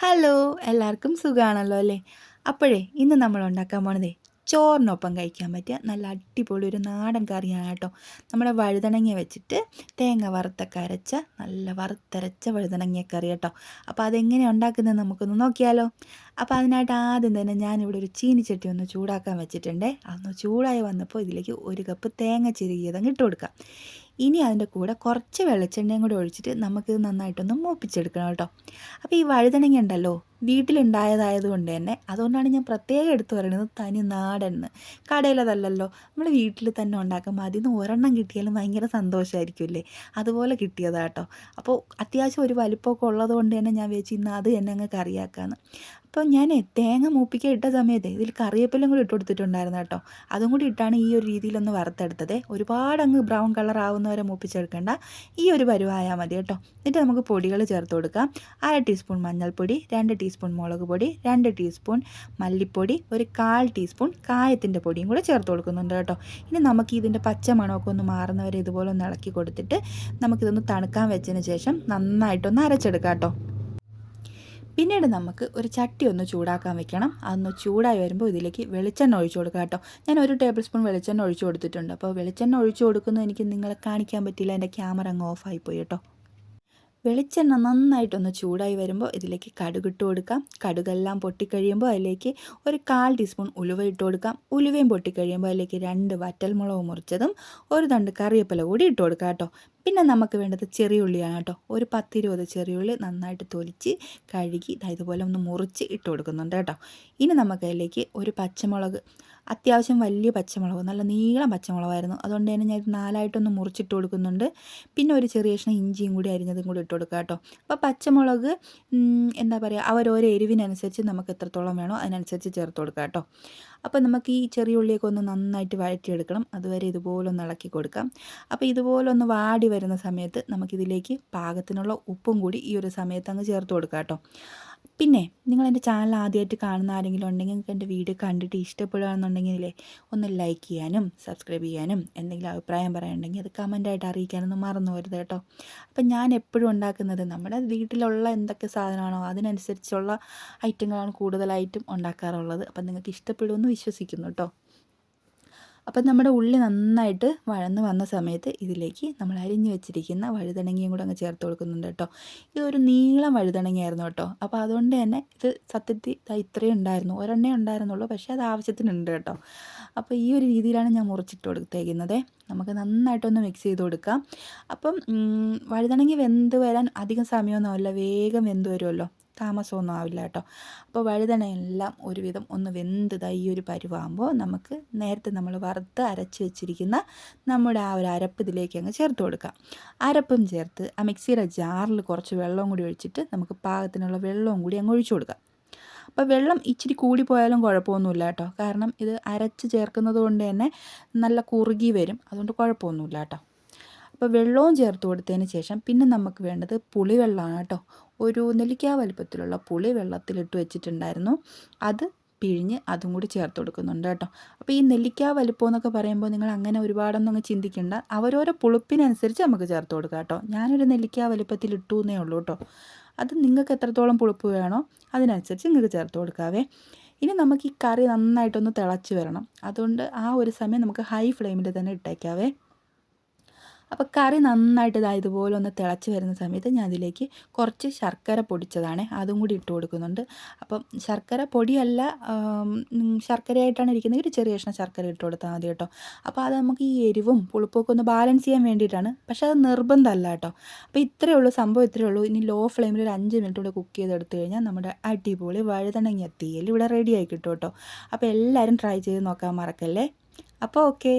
Hello എല്ലാവർക്കും സുഖമാണല്ലോ അല്ലേ? അപ്പോഴേ ഇന്ന് നമ്മൾ ഉണ്ടാക്കാൻ പോണതേ ചോറിനൊപ്പം കഴിക്കാൻ പറ്റിയ നല്ല അടിപൊളി ഒരു നാടൻ കറിയാണ് കേട്ടോ. നമ്മുടെ വഴുതണങ്ങ വെച്ചിട്ട് തേങ്ങ വറുത്തൊക്കെ അരച്ച നല്ല വറുത്തരച്ച വഴുതണങ്ങ കറി കേട്ടോ. അപ്പോൾ അതെങ്ങനെയാണ് ഉണ്ടാക്കുന്നത് നമുക്കൊന്ന് നോക്കിയാലോ. അപ്പോൾ അതിനായിട്ട് ആദ്യം തന്നെ ഞാനിവിടെ ഒരു ചീനിച്ചട്ടി ഒന്ന് ചൂടാക്കാൻ വെച്ചിട്ടുണ്ട്. അതൊന്ന് ചൂടായി വന്നപ്പോൾ ഇതിലേക്ക് ഒരു കപ്പ് തേങ്ങ ചിരുകിയതങ്ങ് ഇട്ട് കൊടുക്കാം. ഇനി അതിന്റെ കൂടെ കുറച്ച് വെളിച്ചെണ്ണയും കൂടെ ഒഴിച്ചിട്ട് നമുക്കിത് നന്നായിട്ടൊന്ന് മൂപ്പിച്ചെടുക്കണം കേട്ടോ. അപ്പോൾ ഈ വഴുതണങ്ങ ഉണ്ടല്ലോ വീട്ടിലുണ്ടായതായതുകൊണ്ട് തന്നെ അതുകൊണ്ടാണ് ഞാൻ പ്രത്യേകം എടുത്തു പറയുന്നത് തനി നാടൻ കടയിലതല്ലല്ലോ നമ്മൾ വീട്ടിൽ തന്നെ ഉണ്ടാക്കുമ്പോൾ അതിൽ നിന്ന് ഒരെണ്ണം കിട്ടിയാലും ഭയങ്കര സന്തോഷമായിരിക്കുമല്ലേ അതുപോലെ കിട്ടിയതാട്ടോ അപ്പോൾ അത്യാവശ്യം ഒരു വലിപ്പമൊക്കെ ഉള്ളതുകൊണ്ട് തന്നെ ഞാൻ വെച്ച് ഇന്ന് അത് എന്നെ അങ്ങ് കറിയാക്കാമെന്ന് അപ്പോൾ ഞാൻ തേങ്ങ മൂപ്പിക്കാൻ ഇട്ട സമയത്ത് ഇതിൽ കറിവേപ്പിലും കൂടി ഇട്ട് കൊടുത്തിട്ടുണ്ടായിരുന്നു കേട്ടോ. അതും കൂടി ഇട്ടാണ് ഈ ഒരു രീതിയിലൊന്ന് വറുത്തെടുത്തത്. ഒരുപാട് അങ്ങ് ബ്രൗൺ കളർ ആവുന്നവരെ മൂപ്പിച്ചെടുക്കേണ്ട. ഈ ഒരു പരുവായാൽ മതി കേട്ടോ. എന്നിട്ട് നമുക്ക് പൊടികൾ ചേർത്ത് കൊടുക്കാം. അര ടീസ്പൂൺ മഞ്ഞൾപ്പൊടി രണ്ട് ടീസ്പൂൺ മുളക് പൊടി രണ്ട് ടീസ്പൂൺ മല്ലിപ്പൊടി ഒരു കാൽ ടീസ്പൂൺ കായത്തിന്റെ പൊടിയും കൂടെ ചേർത്ത് കൊടുക്കുന്നുണ്ട് കേട്ടോ. ഇനി നമുക്ക് ഇതിന്റെ പച്ച മണമൊക്കെ ഒന്ന് മാറുന്നവരെ ഇതുപോലെ ഒന്ന് ഇളക്കി കൊടുത്തിട്ട് നമുക്കിതൊന്ന് തണുക്കാൻ വെച്ചതിന് ശേഷം നന്നായിട്ടൊന്ന് അരച്ചെടുക്കാം കേട്ടോ. പിന്നീട് നമുക്ക് ഒരു ചട്ടി ഒന്ന് ചൂടാക്കാൻ വെക്കണം. അതൊന്ന് ചൂടായി വരുമ്പോൾ ഇതിലേക്ക് വെളിച്ചെണ്ണ ഒഴിച്ചു കൊടുക്കുക കേട്ടോ. ഞാൻ ഒരു ടേബിൾ സ്പൂൺ വെളിച്ചെണ്ണ ഒഴിച്ചു കൊടുത്തിട്ടുണ്ട്. അപ്പോൾ വെളിച്ചെണ്ണ ഒഴിച്ചു കൊടുക്കുന്നത് എനിക്ക് നിങ്ങളെ കാണിക്കാൻ പറ്റില്ല. എന്റെ ക്യാമറ അങ്ങ് ഓഫായി പോയി കേട്ടോ. വെളിച്ചെണ്ണ നന്നായിട്ടൊന്ന് ചൂടായി വരുമ്പോൾ ഇതിലേക്ക് കടുകിട്ട് കൊടുക്കാം. കടുകെല്ലാം പൊട്ടിക്കഴിയുമ്പോൾ അതിലേക്ക് ഒരു കാൽ ടീസ്പൂൺ ഉലുവ ഇട്ട് കൊടുക്കാം. ഉലുവയും പൊട്ടിക്കഴിയുമ്പോൾ അതിലേക്ക് രണ്ട് വറ്റൽമുളക് മുറിച്ചതും ഒരു തണ്ട് കറിവേപ്പില കൂടി ഇട്ട് കൊടുക്കാം കേട്ടോ. പിന്നെ നമുക്ക് വേണ്ടത് ചെറിയ ഉള്ളിയാണ് കേട്ടോ. ഒരു പത്തിരുപത് ചെറിയ ഉള്ളി നന്നായിട്ട് തൊലിച്ച് കഴുകി ഇതുപോലെ ഒന്ന് മുറിച്ച് ഇട്ട് കൊടുക്കുന്നുണ്ട് കേട്ടോ. ഇനി നമുക്ക് അതിലേക്ക് ഒരു പച്ചമുളക് അത്യാവശ്യം വലിയ പച്ചമുളക് നല്ല നീളം പച്ചമുളകായിരുന്നു. അതുകൊണ്ട് തന്നെ ഞാൻ ഇത് നാലായിട്ടൊന്ന് മുറിച്ചിട്ട് കൊടുക്കുന്നുണ്ട്. പിന്നെ ഒരു ചെറിയ കഷ്ണം ഇഞ്ചിയും കൂടി അരിഞ്ഞതും കൂടി ഇട്ട് കൊടുക്കുക കേട്ടോ. അപ്പോൾ പച്ചമുളക് എന്താ പറയുക അവരോരോ എരിവിനനുസരിച്ച് നമുക്ക് എത്രത്തോളം വേണോ അതിനനുസരിച്ച് ചേർത്ത് കൊടുക്കുക കേട്ടോ. അപ്പോൾ നമുക്ക് ഈ ചെറിയ ഉള്ളിയൊക്കെ ഒന്ന് നന്നായിട്ട് വഴറ്റിയെടുക്കണം. അതുവരെ ഇതുപോലെ ഒന്ന് ഇളക്കി കൊടുക്കാം. അപ്പോൾ ഇതുപോലെ ഒന്ന് വാടി വരുന്ന സമയത്ത് നമുക്കിതിലേക്ക് പാകത്തിനുള്ള ഉപ്പും കൂടി ഈ ഒരു സമയത്ത് അങ്ങ് ചേർത്ത് കൊടുക്കാം കേട്ടോ. പിന്നെ നിങ്ങൾ എന്റെ ചാനൽ ആദ്യമായിട്ട് കാണുന്ന ആരെങ്കിലും ഉണ്ടെങ്കിൽ നിങ്ങൾക്ക് എന്റെ വീഡിയോ കണ്ടിട്ട് ഇഷ്ടപ്പെടുകയാണെന്നുണ്ടെങ്കിലേ ഒന്ന് ലൈക്ക് ചെയ്യാനും സബ്സ്ക്രൈബ് ചെയ്യാനും എന്തെങ്കിലും അഭിപ്രായം പറയാനുണ്ടെങ്കിൽ അത് കമന്റായിട്ട് അറിയിക്കാനൊന്നും മറന്നു വരുത് കേട്ടോ. അപ്പം ഞാൻ എപ്പോഴും ഉണ്ടാക്കുന്നത് നമ്മുടെ വീട്ടിലുള്ള എന്തൊക്കെ സാധനമാണോ അതിനനുസരിച്ചുള്ള ഐറ്റങ്ങളാണ് കൂടുതലായിട്ടും ഉണ്ടാക്കാറുള്ളത്. അപ്പം നിങ്ങൾക്ക് ഇഷ്ടപ്പെടുമെന്ന് വിശ്വസിക്കുന്നു കേട്ടോ. അപ്പം നമ്മുടെ ഉള്ളി നന്നായിട്ട് വഴന്ന് വന്ന സമയത്ത് ഇതിലേക്ക് നമ്മൾ അരിഞ്ഞ് വെച്ചിരിക്കുന്ന വഴുതണങ്ങയും കൂടെ അങ്ങ് ചേർത്ത് കൊടുക്കുന്നുണ്ട് കേട്ടോ. ഇതൊരു നീളം വഴുതണങ്ങയായിരുന്നു കേട്ടോ. അപ്പോൾ അതുകൊണ്ട് തന്നെ ഇത് സത്യത്തിൽ ഇത്രയും ഉണ്ടായിരുന്നു. ഒരെണ്ണേ ഉണ്ടായിരുന്നുള്ളൂ. പക്ഷേ അത് ആവശ്യത്തിനുണ്ട് കേട്ടോ. അപ്പോൾ ഈ ഒരു രീതിയിലാണ് ഞാൻ മുറിച്ചിട്ട് കൊടുത്തേക്കുന്നത്. നമുക്ക് നന്നായിട്ടൊന്ന് മിക്സ് ചെയ്ത് കൊടുക്കാം. അപ്പം വഴുതണങ്ങി വെന്ത് വരാൻ അധികം സമയമൊന്നുമല്ല. വേഗം വെന്ത് വരുമല്ലോ. താമസമൊന്നും ആവില്ല കേട്ടോ. അപ്പോൾ വഴുതനയെല്ലാം ഒരുവിധം ഒന്ന് വെന്ത് ഈ ഒരു പരുവാകുമ്പോൾ നമുക്ക് നേരത്തെ നമ്മൾ വറുത്ത് അരച്ച് വെച്ചിരിക്കുന്ന നമ്മുടെ ആ ഒരു അരപ്പ് ഇതിലേക്ക് അങ്ങ് ചേർത്ത് കൊടുക്കാം. അരപ്പും ചേർത്ത് ആ മിക്സിയുടെ ജാറിൽ കുറച്ച് വെള്ളവും കൂടി ഒഴിച്ചിട്ട് നമുക്ക് പാകത്തിനുള്ള വെള്ളവും കൂടി അങ്ങ് ഒഴിച്ചു കൊടുക്കാം. അപ്പോൾ വെള്ളം ഇച്ചിരി കൂടി പോയാലും കുഴപ്പമൊന്നുമില്ല കേട്ടോ. കാരണം ഇത് അരച്ച് ചേർക്കുന്നത് കൊണ്ട് തന്നെ നല്ല കുറുകി വരും. അതുകൊണ്ട് കുഴപ്പമൊന്നുമില്ല കേട്ടോ. അപ്പോൾ വെള്ളവും ചേർത്ത് കൊടുത്തതിന് ശേഷം പിന്നെ നമുക്ക് വേണ്ടത് പുളിവെള്ളമാണ് കേട്ടോ. ഒരു നെല്ലിക്ക വലുപ്പത്തിലുള്ള പുളി വെള്ളത്തിലിട്ട് വെച്ചിട്ടുണ്ടായിരുന്നു. അത് പിഴിഞ്ഞ് അതും കൂടി ചേർത്ത് കൊടുക്കുന്നുണ്ട് കേട്ടോ. അപ്പോൾ ഈ നെല്ലിക്ക വലുപ്പം എന്നൊക്കെ പറയുമ്പോൾ നിങ്ങൾ അങ്ങനെ ഒരുപാടൊന്നും അങ്ങ് ചിന്തിക്കേണ്ട. അവരോരോ പുളിപ്പിനനുസരിച്ച് നമുക്ക് ചേർത്ത് കൊടുക്കാം കേട്ടോ. ഞാനൊരു നെല്ലിക്ക വലിപ്പത്തിൽ ഇട്ടു എന്നേ ഉള്ളൂ കേട്ടോ. അത് നിങ്ങൾക്ക് എത്രത്തോളം പുളിപ്പ് വേണോ അതിനനുസരിച്ച് നിങ്ങൾക്ക് ചേർത്ത് കൊടുക്കാവേ. ഇനി നമുക്ക് ഈ കറി നന്നായിട്ടൊന്ന് തിളച്ച് വരണം. അതുകൊണ്ട് ആ ഒരു സമയം നമുക്ക് ഹൈ ഫ്ലെയിമിൽ തന്നെ ഇട്ടേക്കാവേ. അപ്പോൾ കറി നന്നായിട്ട് ഇതാ ഇതുപോലെ ഒന്ന് തിളച്ച് വരുന്ന സമയത്ത് ഞാൻ അതിലേക്ക് കുറച്ച് ശർക്കര പൊടിച്ചതാണ്. അതും കൂടി ഇട്ട് കൊടുക്കുന്നുണ്ട്. അപ്പം ശർക്കര പൊടിയല്ല ശർക്കരയായിട്ടാണ് ഇരിക്കുന്നത്. ഒരു ചെറിയ കഷ്ണം ശർക്കര ഇട്ട് കൊടുത്താൽ മതി കേട്ടോ. അപ്പോൾ അത് നമുക്ക് ഈ എരിവും പുളിപ്പൊക്കെ ഒന്ന് ബാലൻസ് ചെയ്യാൻ വേണ്ടിയിട്ടാണ്. പക്ഷേ അത് നിർബന്ധമല്ല കേട്ടോ. അപ്പോൾ ഇത്രയേ ഉള്ളൂ. സംഭവം ഇത്രയേ ഉള്ളൂ. ഇനി ലോ ഫ്ലെയിമിൽ ഒരു അഞ്ച് മിനിറ്റ് കൂടെ കുക്ക് ചെയ്തെടുത്ത് കഴിഞ്ഞാൽ നമ്മുടെ അടിപൊളി വഴുതണങ്ങിയ തീയൽ ഇവിടെ റെഡി ആയി കിട്ടും കേട്ടോ. അപ്പോൾ എല്ലാവരും ട്രൈ ചെയ്ത് നോക്കാൻ മറക്കല്ലേ? അപ്പോൾ ഓക്കെ